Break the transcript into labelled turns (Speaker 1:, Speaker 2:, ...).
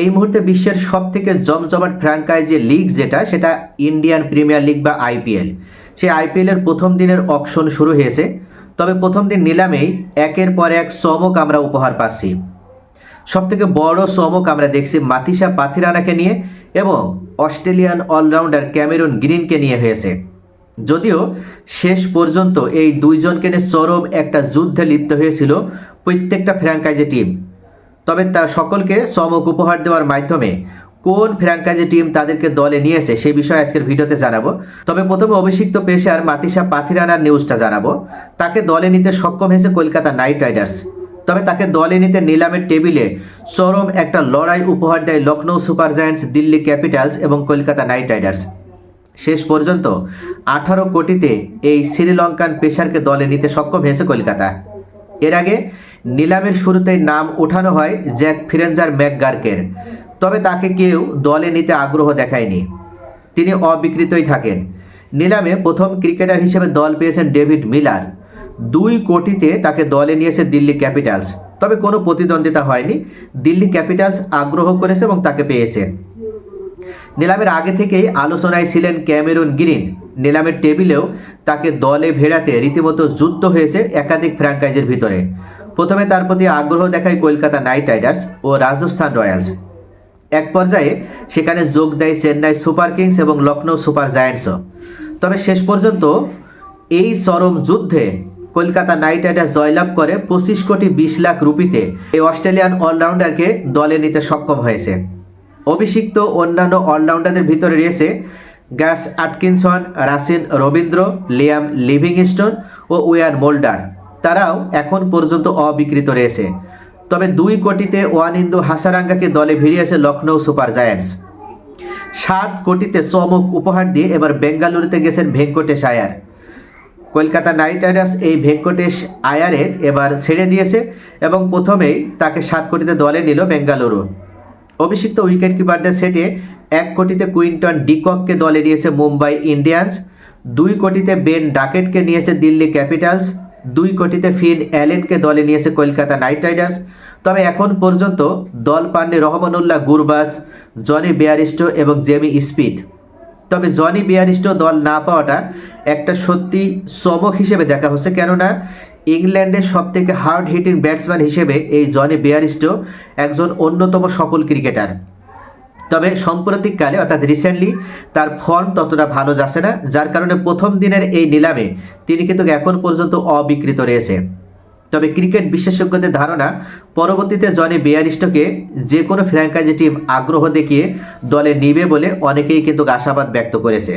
Speaker 1: এই মুহূর্তে বিশ্বের সব থেকে জমজমাট ফ্র্যাঙ্কাইজি লিগ যেটা, সেটা ইন্ডিয়ান প্রিমিয়ার লিগ বা আইপিএল সেই আইপিএলের প্রথম দিনের অকশন শুরু হয়েছে। তবে প্রথম দিন নিলামেই একের পর এক চমক আমরা উপহার পাচ্ছি। সবথেকে বড় চমক আমরা দেখছি মাতিসা পাথিরানাকে নিয়ে এবং অস্ট্রেলিয়ান অলরাউন্ডার ক্যামেরুন গ্রিনকে নিয়ে হয়েছে। যদিও শেষ পর্যন্ত এই দুইজনকে নিয়ে চরম একটা যুদ্ধে লিপ্ত হয়েছিল প্রত্যেকটা ফ্র্যাঙ্কাইজি টিম তবে তা সকলকে চমক উপহার দেওয়ার মাধ্যমে কোন ফ্র্যাঙ্কাইজি টিম তাদেরকে দলে নিয়েছে সেই বিষয়ে আজকের ভিডিওতে জানাব। তবে প্রথমে অভিষিক্ত পেশার মাতিসা পাথিরানার নিউজটা জানাব। তাকে দলে নিতে সক্ষম হয়েছে কলকাতা নাইট রাইডার্স। তবে তাকে দলে নিতে নিলামের টেবিলে চরম একটা লড়াই উপহার দেয় Lucknow Super Giants, Delhi Capitals এবং কলকাতা নাইট রাইডার্স। শেষ পর্যন্ত আঠারো কোটিতে এই শ্রীলঙ্কান পেশারকে দলে নিতে সক্ষম হয়েছে কলকাতা। এর আগে নিলামের শুরুতেই নাম ওঠানো হয় জ্যাক ফিরেঞ্জার ম্যাকগার্কের। তবে তাকে কেউ দলে নিতে আগ্রহ দেখায়নি। তিনি অবিকৃতই থাকেন। নিলামে প্রথম ক্রিকেটার হিসেবে দল পেয়েছেন ডেভিড মিলার। দুই কোটিতে তাকে দলে নিয়েছে দিল্লি ক্যাপিটালস। তবে কোনো প্রতিদ্বন্দ্বিতা হয়নি। দিল্লি ক্যাপিটালস আগ্রহ করেছে এবং তাকে পেয়েছে। নিলামের আগে থেকেই আলোচনায় ছিলেন ক্যামেরুন গ্রিন। নিলামের টেবিলেও তাকে দলে ভেড়াতে রীতিমতো যুদ্ধ হয়েছে একাধিক ফ্র্যাঙ্কাইজের ভিতরে। প্রথমে তার প্রতি আগ্রহ দেখায় কলকাতা নাইট রাইডার্স ও রাজস্থান রয়্যালস। এক পর্যায়ে সেখানে যোগ দেয় চেন্নাই সুপার কিংস এবং লখনৌ সুপার জায়ান্টসও। তবে শেষ পর্যন্ত এই চরম যুদ্ধে কলকাতা নাইট রাইডার্স জয়লাভ করে পঁচিশ কোটি বিশ লাখ রুপিতে এই অস্ট্রেলিয়ান অলরাউন্ডারকে দলে নিতে সক্ষম হয়েছে। অভিষিক্ত অন্যান্য অলরাউন্ডারদের ভিতরে রয়েছে Gus Atkinson, Rachin Ravindra, Liam Livingstone ও উয়ান মোল্ডার। তারাও এখন পর্যন্ত অবিকৃত রয়েছে। তবে দুই কোটিতে ওয়ানিন্দু হাসারাঙ্গাকে দলে ভিড়িয়েছে লখনৌ সুপার জায়ান্টস। সাত কোটিতে চমক উপহার দিয়ে এবার বেঙ্গালুরুতে গেছেন ভেঙ্কটেশ আয়ার কলকাতা নাইট রাইডার্স এই ভেঙ্কটেশ আয়ারের এবার ছেড়ে দিয়েছে এবং প্রথমেই তাকে সাত কোটিতে দলে নিল বেঙ্গালুরু। অভিষিক্ত উইকেট কিপারদের সেটে এক কোটিতে কুইন্টন ডিকককে দলে নিয়েছে মুম্বাই ইন্ডিয়ান্স, দুই কোটিতে বেন ডাকেটকে নিয়েছে দিল্লি ক্যাপিটালস দুই কোটিতে ফিন অ্যালেনকে দলে নিয়েছে কলকাতা নাইট রাইডার্স। তবে এখন পর্যন্ত দল পাননি রহমানুল্লাহ, গুরবাস, জনি বেয়ারিস্টো এবং জেমি স্পিড। তবে জনি বিয়ারিস্টো দল না পাওয়াটা একটা সত্যি চমক হিসেবে দেখা হচ্ছে, কেননা ইংল্যান্ডের সবথেকে হার্ড হিটিং ব্যাটসম্যান হিসেবে এই জনি বিয়ারিস্টো একজন অন্যতম সফল ক্রিকেটার তবে সাম্প্রতিককালে, অর্থাৎ রিসেন্টলি তার ফর্ম ততটা ভালো যাচ্ছে না। যার কারণে প্রথম দিনের এই নিলামে তিনি কিন্তু এখন পর্যন্ত অবিকৃত রয়েছে। তবে ক্রিকেট বিশেষজ্ঞদের ধারণা, পরবর্তীতে জনি বেয়ারিস্টকে যে কোনো ফ্র্যাঙ্কাইজি টিম আগ্রহ দেখিয়ে দলে নিবে বলে অনেকেই কিন্তু আশাবাদ ব্যক্ত করেছে।